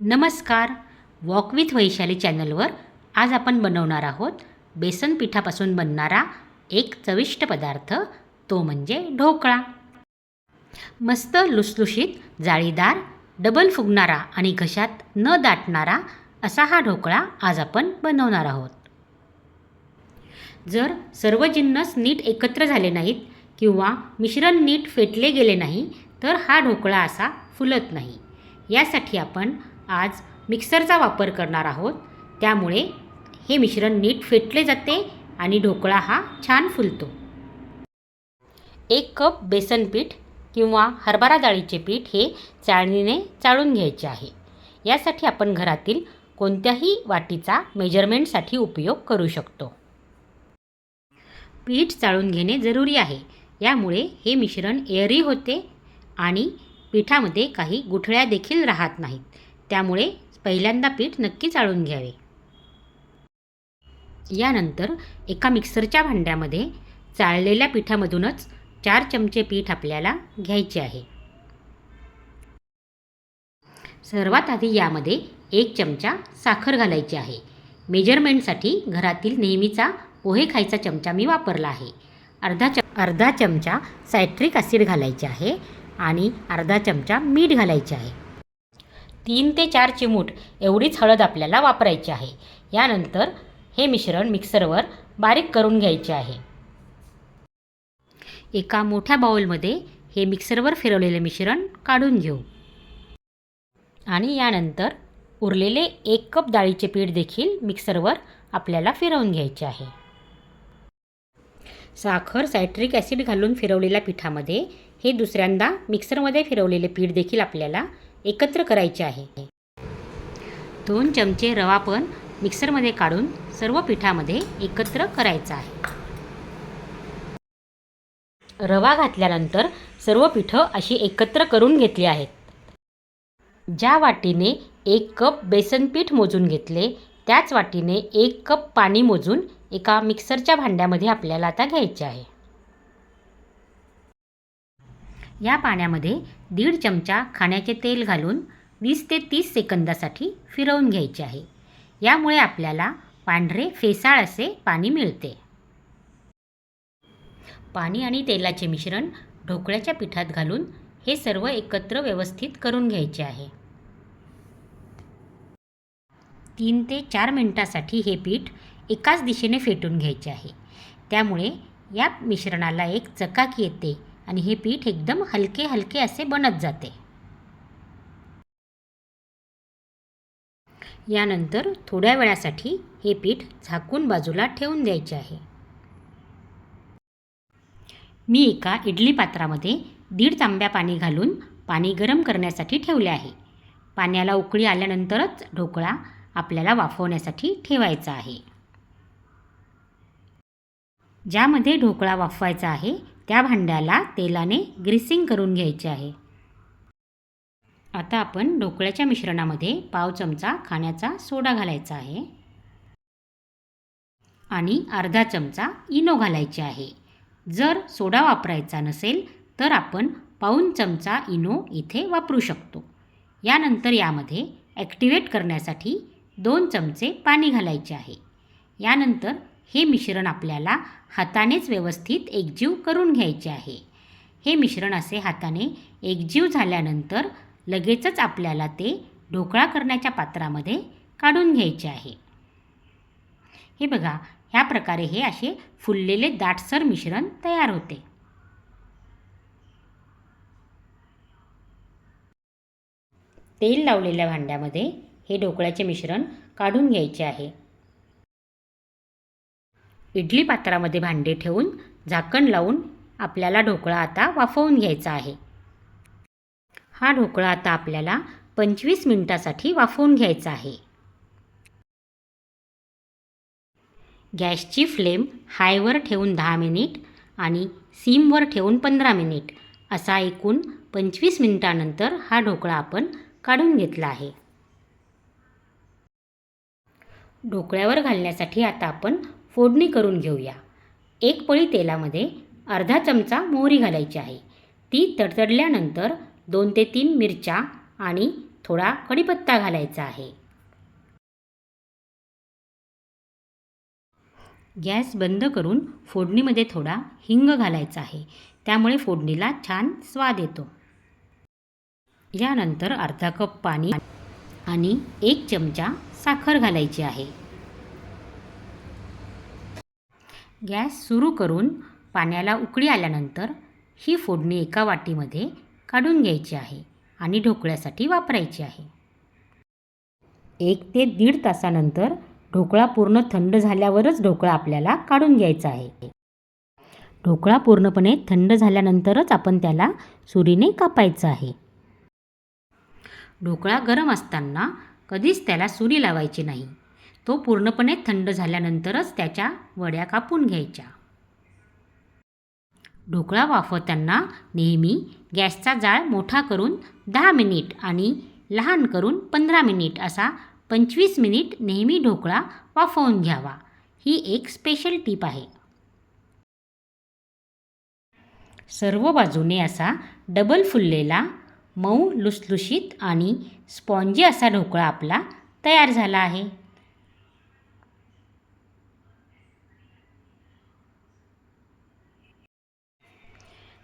नमस्कार. Walk with Vaishali चॅनलवर आज आपण बनवणार आहोत बेसन पिठापासून बनणारा एक चविष्ट पदार्थ तो म्हणजे ढोकळा. मस्त लुसलुशीत जाळीदार डबल फुगणारा आणि घशात न दाटणारा असा हा ढोकळा आज आपण बनवणार आहोत. जर सर्व जिन्नस नीट एकत्र झाले नाहीत किंवा मिश्रण नीट फेटले गेले नाही तर हा ढोकळा असा फुलत नाही. यासाठी आपण आज मिक्सरचा वापर करणार आहोत. त्यामुळे हे मिश्रण नीट फेटले जाते आणि ढोकळा हा छान फुलतो. एक कप बेसन पीठ किंवा हरभरा डाळीचे पीठ हे चाळणीने चाळून घ्यायचे आहे. यासाठी आपण घरातील कोणत्याही वाटीचा मेजरमेंटसाठी उपयोग करू शकतो. पीठ चाळून घेणे जरुरी आहे. यामुळे हे मिश्रण एअरी होते आणि पिठामध्ये काही गुठळ्या देखील राहत नाहीत. त्यामुळे पहिल्यांदा पीठ नक्की चाळून घ्यावे. यानंतर एका मिक्सरच्या भांड्यामध्ये चाळलेल्या पिठामधूनच चार चमचे पीठ आपल्याला घ्यायचे आहे. सर्वात आधी यामध्ये एक चमचा साखर घालायची आहे. मेजरमेंटसाठी घरातील नेहमीचा पोहे खायचा चमचा मी वापरला आहे. अर्धा च अर्धा चमचा सायट्रिक ॲसिड घालायचे आहे आणि अर्धा चमचा मीठ घालायचे आहे. तीन ते चार चिमूट एवढीच हळद आपल्याला वापरायची आहे. यानंतर हे मिश्रण मिक्सरवर बारीक करून घ्यायचे आहे. एका मोठ्या बाउलमध्ये हे मिक्सरवर फिरवलेले मिश्रण काढून घेऊ. आणि यानंतर उरलेले एक कप डाळीचे पीठ देखील मिक्सरवर आपल्याला फिरवून घ्यायचे आहे. साखर सायट्रिक ॲसिड घालून फिरवलेल्या पिठामध्ये हे दुसऱ्यांदा मिक्सरमध्ये फिरवलेले पीठ देखील आपल्याला एकत्र करायचे आहे. दोन चमचे रवा पण मिक्सरमध्ये काढून सर्व पिठामध्ये एकत्र करायचा आहे. रवा घातल्यानंतर सर्व पिठं अशी एकत्र करून घेतली आहेत. ज्या वाटीने एक कप बेसन पीठ मोजून घेतले त्याच वाटीने एक कप पाणी मोजून एका मिक्सरच्या भांड्यामध्ये आपल्याला आता घ्यायचे आहे. या पाण्यामध्ये दीड चमचा खाण्याचे तेल घालून वीस ते तीस सेकंदासाठी फिरवून घ्यायचे आहे. यामुळे आपल्याला पांढरे फेसाळ असे पाणी मिळते. पाणी आणि तेलाचे मिश्रण ढोकळ्याच्या पिठात घालून हे सर्व एकत्र व्यवस्थित करून घ्यायचे आहे. तीन ते चार मिनटासाठी हे पीठ एकाच दिशेने फेटून घ्यायचे आहे. त्यामुळे या मिश्रणाला एक चकाकी येते आणि हे पीठ एकदम हलके हलके असे बनत जाते. यानंतर थोड्या वेळासाठी हे पीठ झाकून बाजूला ठेवून द्यायचे आहे. मी एका इडली पात्रामध्ये दीड तांब्या पाणी घालून पाणी गरम करण्यासाठी ठेवले आहे. पाण्याला उकळी आल्यानंतरच ढोकळा आपल्याला वाफवण्यासाठी ठेवायचा आहे. ज्यामध्ये ढोकळा वाफवायचा आहे त्या भांड्याला तेलाने ग्रीसिंग करून घ्यायचे आहे. आता आपण ढोकळ्याच्या मिश्रणामध्ये पाव चमचा खाण्याचा सोडा घालायचा आहे. आणि अर्धा चमचा इनो घालायचे आहे. जर सोडा वापरायचा नसेल तर आपण पाऊन चमचा इनो इथे वापरू शकतो. यानंतर यामध्ये ॲक्टिवेट करण्यासाठी दोन चमचे पाणी घालायचे आहे. यानंतर हे मिश्रण आपल्याला हातानेच व्यवस्थित एकजीव करून घ्यायचे आहे. हे मिश्रण असे हाताने एकजीव झाल्यानंतर लगेचच आपल्याला ते ढोकळा करण्याच्या पात्रामध्ये काढून घ्यायचे आहे. हे बघा ह्या प्रकारे हे असे फुललेले दाटसर मिश्रण तयार होते. तेल लावलेल्या भांड्यामध्ये हे ढोकळ्याचे मिश्रण काढून घ्यायचे आहे. इडली पात्रामध्ये भांडे ठेवून झाकण लावून आपल्याला ढोकळा आता वाफवून घ्यायचा आहे. हा ढोकळा आता आपल्याला पंचवीस मिनटासाठी वाफवून घ्यायचा आहे. गॅसची फ्लेम हायवर ठेवून दहा मिनिट आणि सीमवर ठेवून पंधरा मिनिट असा एकूण पंचवीस मिनिटानंतर हा ढोकळा आपण काढून घेतला आहे. ढोकळ्यावर घालण्यासाठी आता आपण फोडणी करून घेऊया. एक पळी तेलामध्ये अर्धा चमचा मोहरी घालायची आहे. ती तडतडल्यानंतर दोन ते तीन मिरच्या आणि थोडा कढीपत्ता घालायचा आहे. गॅस बंद करून फोडणीमध्ये थोडा हिंग घालायचा आहे. त्यामुळे फोडणीला छान स्वाद येतो. यानंतर अर्धा कप पाणी आणि एक चमचा साखर घालायची आहे. गॅस सुरू करून पाण्याला उकळी आल्यानंतर ही फोडणी एका वाटीमध्ये काढून घ्यायची आहे आणि ढोकळ्यासाठी वापरायची आहे. एक ते दीड तासानंतर ढोकळा पूर्ण थंड झाल्यावरच ढोकळा आपल्याला काढून घ्यायचा आहे. ढोकळा पूर्णपणे थंड झाल्यानंतरच आपण त्याला सुरीने कापायचा आहे. ढोकळा गरम असताना कधीच त्याला सुरी लावायची नाही. तो पूर्णपणे थंड झाल्यानंतरच त्याच्या वड्या कापून घ्यायच्या. ढोकळा वाफवताना नेहमी गॅसचा जाळ मोठा करून दहा मिनिट आणि लहान करून पंधरा मिनिट असा पंचवीस मिनिट नेहमी ढोकळा वाफवून घ्यावा. ही एक स्पेशल टीप आहे. सर्व बाजूने असा डबल फुललेला मऊ लुसलुशीत आणि स्पॉन्जी असा ढोकळा आपला तयार झाला आहे.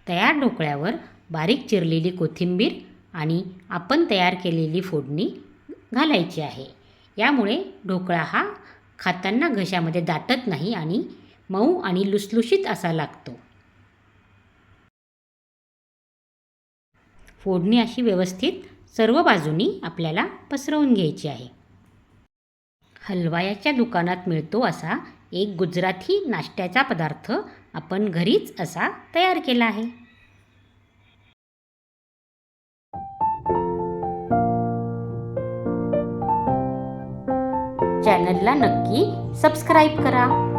तयार ढोकळ्यावर बारीक चिरलेली कोथिंबीर आणि आपण तयार केलेली फोडणी घालायची आहे. यामुळे ढोकळा हा खाताना घशामध्ये दाटत नाही आणि मऊ आणि लुसलुशीत असा लागतो. फोडणी अशी व्यवस्थित सर्व बाजूनी आपल्याला पसरवून घ्यायची आहे. हलवायाच्या दुकानात मिळतो असा एक गुजराती नाश्त्याचा पदार्थ आपण घरीच असा तयार केला आहे. चॅनलला नक्की सबस्क्राईब करा.